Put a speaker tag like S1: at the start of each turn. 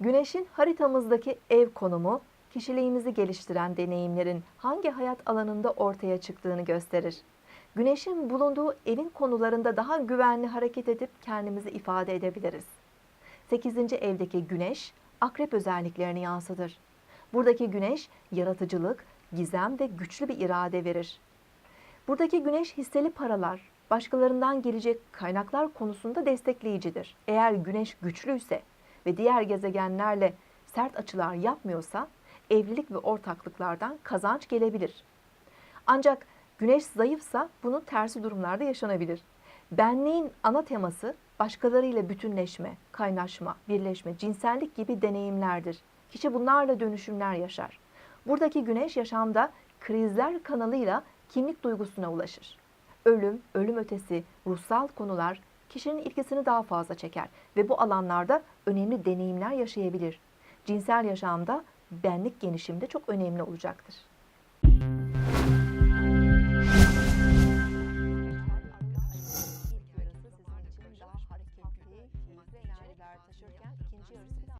S1: Güneşin haritamızdaki ev konumu, kişiliğimizi geliştiren deneyimlerin hangi hayat alanında ortaya çıktığını gösterir. Güneşin bulunduğu evin konularında daha güvenli hareket edip kendimizi ifade edebiliriz. 8. evdeki güneş, akrep özelliklerini yansıtır. Buradaki güneş, yaratıcılık, gizem ve güçlü bir irade verir. Buradaki güneş hisseli paralar, başkalarından gelecek kaynaklar konusunda destekleyicidir. Eğer güneş güçlüyse ve diğer gezegenlerle sert açılar yapmıyorsa evlilik ve ortaklıklardan kazanç gelebilir. Ancak güneş zayıfsa bunun tersi durumlarda yaşanabilir. Benliğin ana teması başkalarıyla bütünleşme, kaynaşma, birleşme, cinsellik gibi deneyimlerdir. Kişi bunlarla dönüşümler yaşar. Buradaki güneş yaşamda krizler kanalıyla kimlik duygusuna ulaşır. Ölüm, ölüm ötesi, ruhsal konular kişinin ilgisini daha fazla çeker ve bu alanlarda önemli deneyimler yaşayabilir. Cinsel yaşamda benlik genişimde çok önemli olacaktır.